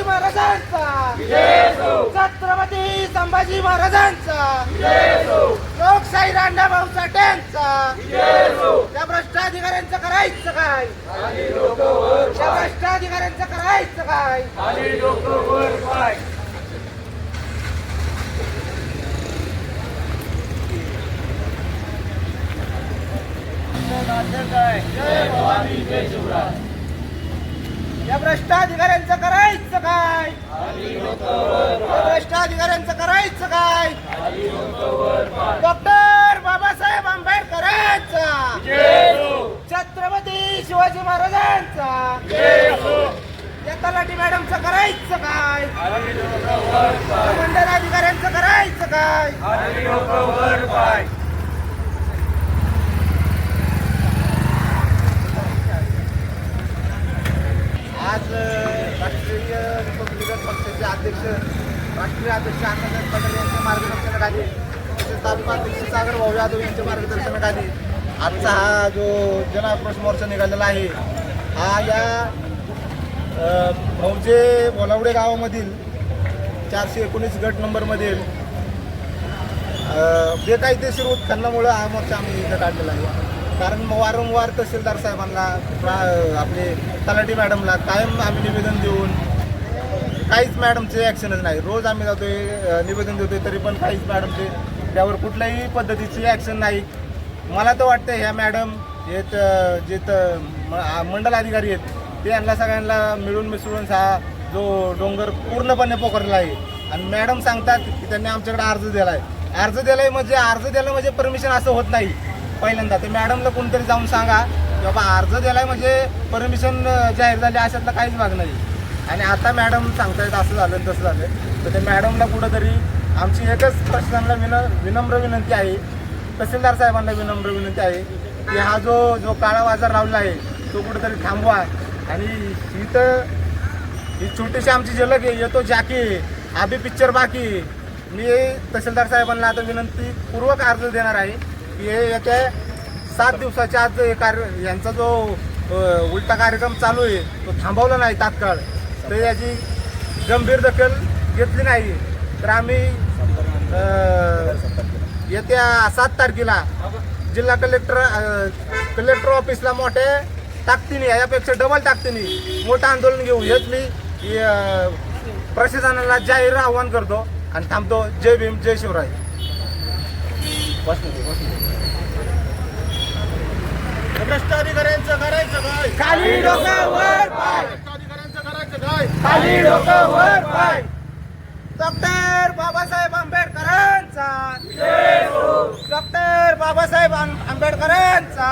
संभाजी महाराजांचा. छत्रपती संभाजी महाराजांचा. लोकशाही रांडाभाऊ साठ्यांचा त्या भ्रष्टाधिकाऱ्यांचं करायचं काय? त्या भ्रष्टाधिकाऱ्यांचं करायचं काय? या भ्रष्टाधिकाऱ्यांचं करायचं काय? भ्रष्टाधिकाऱ्यांचं करायचं काय? डॉक्टर बाबासाहेब आंबेडकरांचा. छत्रपती शिवाजी महाराजांचा. या तलाठी मॅडमचं करायचं काय? या अधिकाऱ्यांचं करायचं काय आज अ, राष्ट्रीय रिपब्लिकन पक्षाचे अध्यक्ष राष्ट्रीय अध्यक्ष अण्णासाहेब पटेल यांच्या मार्गदर्शनाखाली तसेच तालुका अध्यक्ष सागर भाऊ यादव यांच्या मार्गदर्शनाखाली आजचा हा जो जन आक्रोश मोर्चा निघालेला आहे हा या भाऊजे बोलावडे गावामधील चारशे एकोणीस गट नंबरमधील बेकायदेशीर उत्खननामुळं हा मोर्चा आम्ही इथं काढलेला आहे. कारण वारंवार तहसीलदार साहेबांना आपले तलाठी मॅडमला कायम आम्ही निवेदन देऊन काहीच मॅडमचे ॲक्शनच नाही. रोज आम्ही जातोय निवेदन देतोय तरी पण काहीच मॅडमचे त्यावर कुठल्याही पद्धतीची ॲक्शन नाही. मला तर वाटतं ह्या मॅडम हे जे मंडल अधिकारी आहेत ते यांना सगळ्यांना मिळून मिसळून हा जो डोंगर पूर्णपणे पोखरला आहे. आणि मॅडम सांगतात की त्यांनी आमच्याकडे अर्ज दिला आहे अर्ज दिलाय म्हणजे अर्ज दिला म्हणजे परमिशन असं होत नाही पहिल्यांदा. ते मॅडमला कोणतरी जाऊन सांगा की बाबा अर्ज दिलाय म्हणजे परमिशन जाहीर झाली अशातला काहीच भाग नाही. आणि आता मॅडम सांगतायत असं झालं तसं झालं तर ते मॅडमला कुठंतरी आमची एकच प्रश्नांना विन विनम्र विनंती आहे. तहसीलदार साहेबांना विनम्र विनंती आहे की हा जो जो काळा बाजार लावला आहे तो कुठंतरी थांबवा. आणि ही तर ही छोटीशी आमची झलक आहे येतो जाकी आधी पिक्चर बाकी मी तहसीलदार साहेबांना आता विनंती पूर्वक अर्ज देणार आहे की हे येत्या सात दिवसाच्या आज हे कार्य यांचा जो उलटा कार्यक्रम चालू आहे तो थांबवला नाही तात्काळ. तर याची गंभीर दखल घेतली नाही. तर आम्ही येत्या सात तारखेला जिल्हा कलेक्टर कलेक्टर ऑफिसला मोठे ताकदीने यापेक्षा डबल ताकदीने मोठं आंदोलन घेऊ हेच मी प्रशासनाला जाहीर आव्हान करतो आणि थांबतो. जय भीम जय शिवराय. भ्रष्टाधिकाऱ्यांचं करायचं काय खाली डोकं वर पाय भ्रष्टाधिकाऱ्यांचं करायचं काय खाली डोकं वर पाय. डॉक्टर बाबासाहेब आंबेडकरांचा. डॉक्टर बाबासाहेब आंबेडकरांचा.